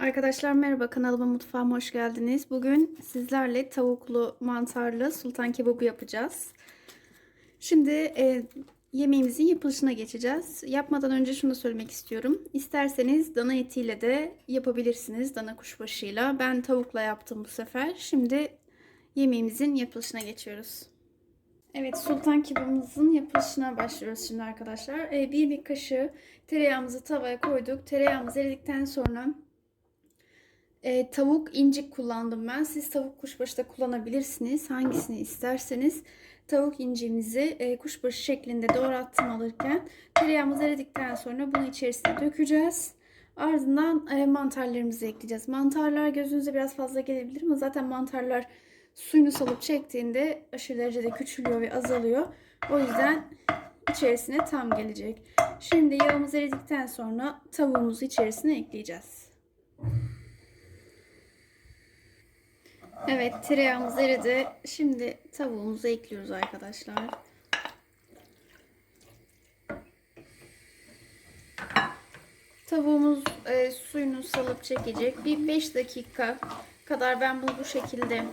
Arkadaşlar merhaba kanalıma mutfağıma hoş geldiniz. Bugün sizlerle tavuklu mantarlı sultan kebabı yapacağız. Şimdi e, yemeğimizin yapılışına geçeceğiz. Yapmadan önce şunu söylemek istiyorum. İsterseniz dana etiyle de yapabilirsiniz. Dana kuşbaşıyla. Ben tavukla yaptım bu sefer. Şimdi yemeğimizin yapılışına geçiyoruz. Evet sultan kebabımızın yapılışına başlıyoruz şimdi arkadaşlar. E, bir bir kaşığı tereyağımızı tavaya koyduk. Tereyağımız eridikten sonra e, tavuk incik kullandım ben. Siz tavuk kuşbaşı da kullanabilirsiniz. Hangisini isterseniz. Tavuk incimizi e, kuşbaşı şeklinde doğrattım alırken. Tereyağımız eridikten sonra bunu içerisine dökeceğiz. Ardından e, mantarlarımızı ekleyeceğiz. Mantarlar gözünüze biraz fazla gelebilir ama zaten mantarlar suyunu salıp çektiğinde aşırı derecede küçülüyor ve azalıyor. O yüzden içerisine tam gelecek. Şimdi yağımız eridikten sonra tavuğumuzu içerisine ekleyeceğiz. Evet tereyağımız eridi. Şimdi tavuğumuzu ekliyoruz arkadaşlar. Tavuğumuz e, suyunu salıp çekecek. Bir 5 dakika kadar ben bunu bu şekilde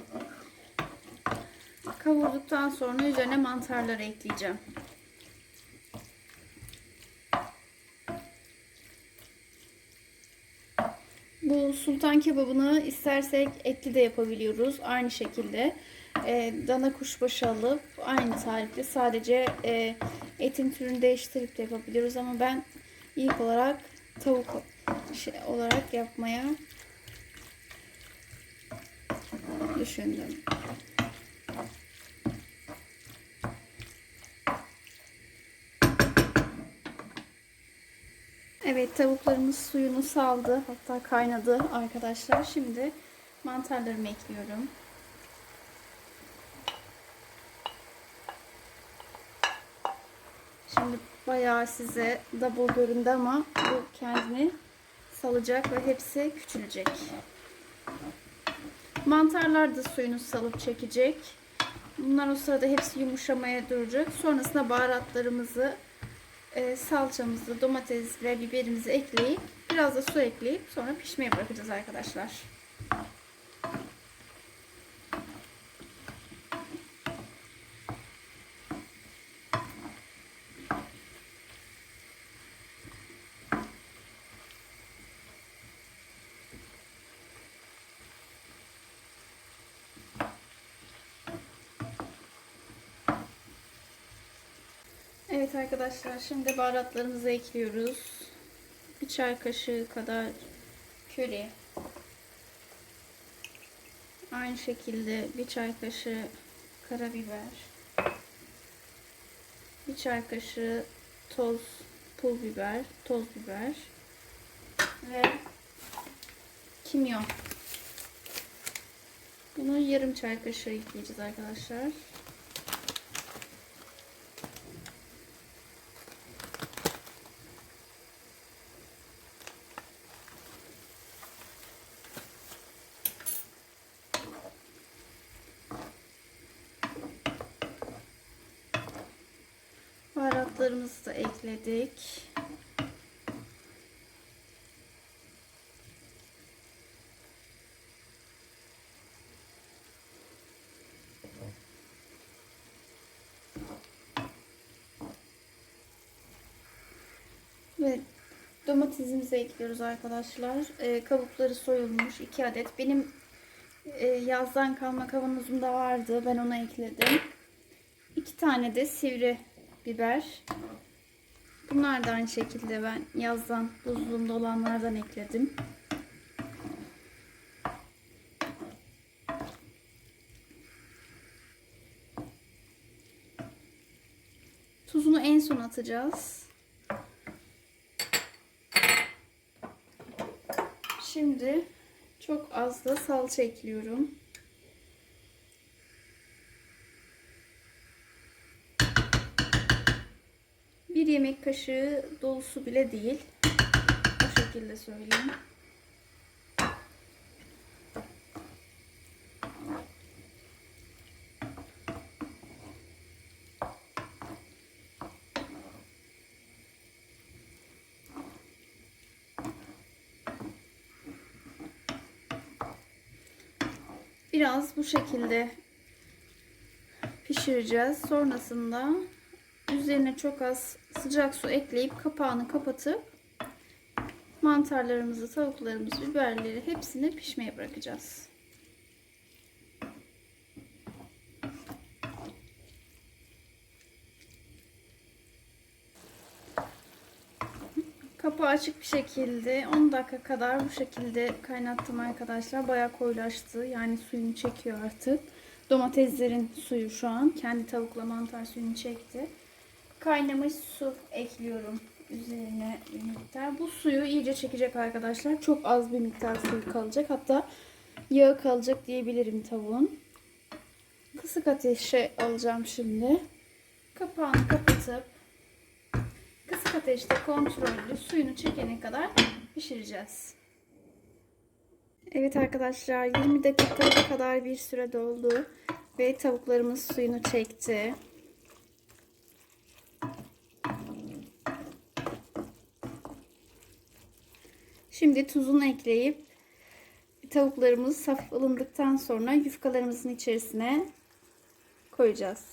kavurduktan sonra üzerine mantarları ekleyeceğim. Bu sultan kebabını istersek etli de yapabiliyoruz. Aynı şekilde e, dana kuşbaşı alıp aynı tarifle sadece e, etin türünü değiştirip de yapabiliyoruz. Ama ben ilk olarak tavuk şey olarak yapmaya düşündüm. Evet tavuklarımız suyunu saldı. Hatta kaynadı arkadaşlar. Şimdi mantarlarımı ekliyorum. Şimdi bayağı size double göründü ama bu kendini salacak ve hepsi küçülecek. Mantarlar da suyunu salıp çekecek. Bunlar o sırada hepsi yumuşamaya duracak. Sonrasında baharatlarımızı e, salçamızı, domates ve biberimizi ekleyip biraz da su ekleyip sonra pişmeye bırakacağız arkadaşlar. Evet arkadaşlar şimdi baharatlarımızı ekliyoruz. Bir çay kaşığı kadar köri. Aynı şekilde bir çay kaşığı karabiber. Bir çay kaşığı toz pul biber, toz biber ve kimyon. Bunu yarım çay kaşığı ekleyeceğiz arkadaşlar. Baharatlarımızı da ekledik. Ve domatesimizi ekliyoruz arkadaşlar. Ee, kabukları soyulmuş 2 adet. Benim e, yazdan kalma kavanozumda vardı. Ben ona ekledim. 2 tane de sivri biber. Bunlar da aynı şekilde ben yazdan buzluğumda olanlardan ekledim. Tuzunu en son atacağız. Şimdi çok az da salça ekliyorum. Yemek kaşığı dolusu bile değil. O şekilde söyleyeyim. biraz bu şekilde pişireceğiz. Sonrasında üzerine çok az sıcak su ekleyip kapağını kapatıp mantarlarımızı, tavuklarımızı, biberleri hepsini pişmeye bırakacağız. Kapağı açık bir şekilde 10 dakika kadar bu şekilde kaynattım arkadaşlar. Bayağı koyulaştı. Yani suyunu çekiyor artık. Domateslerin suyu şu an. Kendi tavukla mantar suyunu çekti. Kaynamış su ekliyorum üzerine bir miktar. Bu suyu iyice çekecek arkadaşlar. Çok az bir miktar suyu kalacak. Hatta yağı kalacak diyebilirim tavuğun. Kısık ateşe alacağım şimdi. Kapağını kapatıp kısık ateşte kontrollü suyunu çekene kadar pişireceğiz. Evet arkadaşlar 20 dakikaya kadar bir süre doldu ve tavuklarımız suyunu çekti. Şimdi tuzunu ekleyip tavuklarımız hafif ılındıktan sonra yufkalarımızın içerisine koyacağız.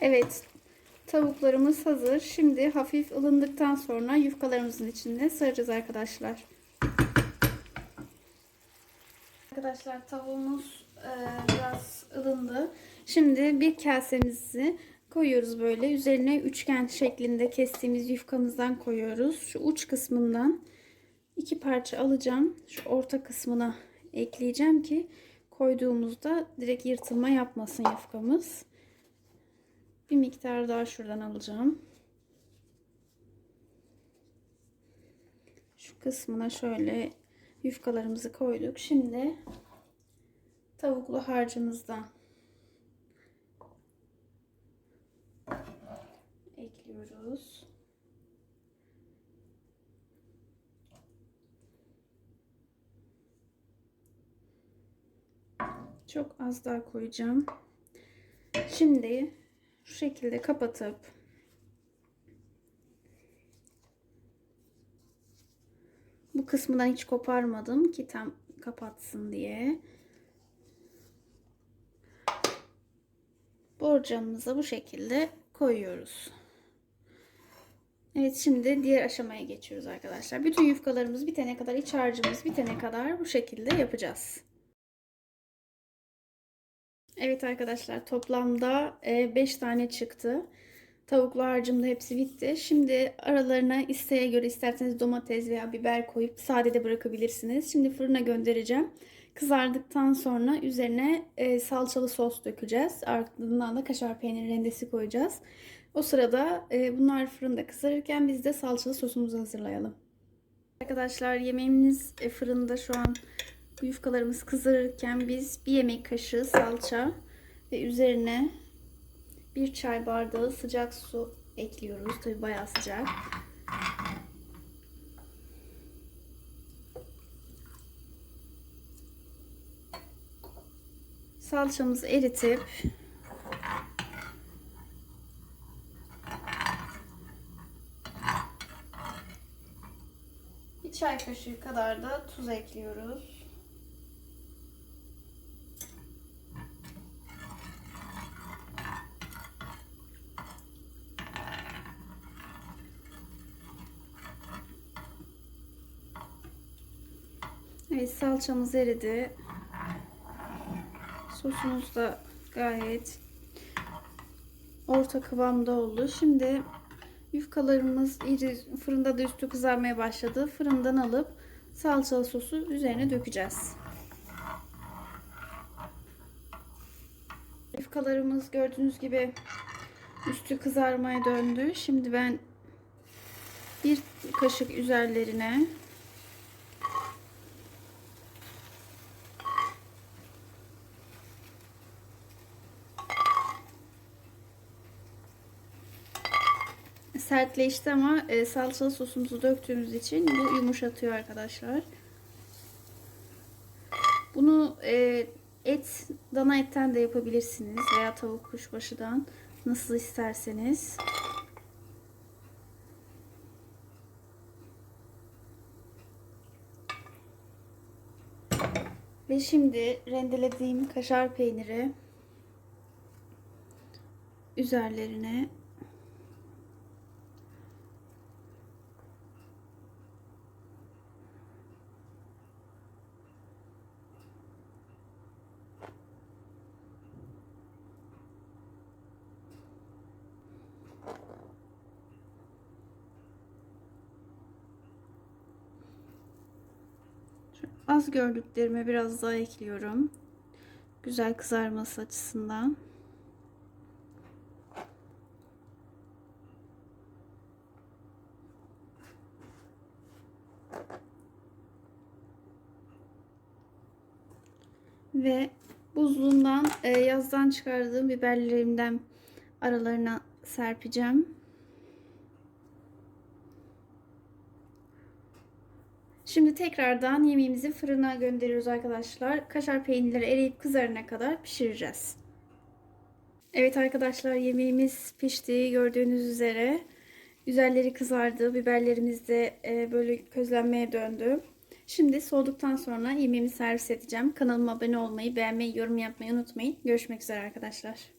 Evet, tavuklarımız hazır. Şimdi hafif ılındıktan sonra yufkalarımızın içine saracağız arkadaşlar. Arkadaşlar tavuğumuz e, biraz ılındı. Şimdi bir kasemizi koyuyoruz böyle. Üzerine üçgen şeklinde kestiğimiz yufkamızdan koyuyoruz. Şu uç kısmından iki parça alacağım. Şu orta kısmına ekleyeceğim ki koyduğumuzda direkt yırtılma yapmasın yufkamız. Bir miktar daha şuradan alacağım. Şu kısmına şöyle yufkalarımızı koyduk. Şimdi tavuklu harcımızdan ekliyoruz. Çok az daha koyacağım. Şimdi şu şekilde kapatıp bu kısmından hiç koparmadım ki tam kapatsın diye. Borcamımıza bu şekilde koyuyoruz. Evet şimdi diğer aşamaya geçiyoruz arkadaşlar. Bütün yufkalarımız bitene kadar, iç harcımız bitene kadar bu şekilde yapacağız. Evet arkadaşlar toplamda 5 tane çıktı. Tavuklu harcım da hepsi bitti. Şimdi aralarına isteğe göre isterseniz domates veya biber koyup sade de bırakabilirsiniz. Şimdi fırına göndereceğim. Kızardıktan sonra üzerine e, salçalı sos dökeceğiz. Ardından da kaşar peynir rendesi koyacağız. O sırada e, bunlar fırında kızarırken biz de salçalı sosumuzu hazırlayalım. Arkadaşlar yemeğimiz e, fırında şu an bu yufkalarımız kızarırken biz bir yemek kaşığı salça ve üzerine bir çay bardağı sıcak su ekliyoruz. Tabi bayağı sıcak. Salçamızı eritip bir çay kaşığı kadar da tuz ekliyoruz. Evet salçamız eridi. Sosumuz da gayet orta kıvamda oldu. Şimdi yufkalarımız iyice fırında da üstü kızarmaya başladı. Fırından alıp salçalı sosu üzerine dökeceğiz. Yufkalarımız gördüğünüz gibi üstü kızarmaya döndü. Şimdi ben bir kaşık üzerlerine sertleşti ama e, salçalı sosumuzu döktüğümüz için bu yumuşatıyor arkadaşlar. Bunu e, et, dana etten de yapabilirsiniz veya tavuk kuşbaşıdan nasıl isterseniz. Ve şimdi rendelediğim kaşar peyniri üzerlerine Az gördüklerime biraz daha ekliyorum. Güzel kızarması açısından. Ve buzluğundan e, yazdan çıkardığım biberlerimden aralarına serpeceğim. Şimdi tekrardan yemeğimizi fırına gönderiyoruz arkadaşlar. Kaşar peynirleri eriyip kızarana kadar pişireceğiz. Evet arkadaşlar yemeğimiz pişti gördüğünüz üzere. Üzerleri kızardı. Biberlerimiz de e, böyle közlenmeye döndü. Şimdi soğuduktan sonra yemeğimi servis edeceğim. Kanalıma abone olmayı, beğenmeyi, yorum yapmayı unutmayın. Görüşmek üzere arkadaşlar.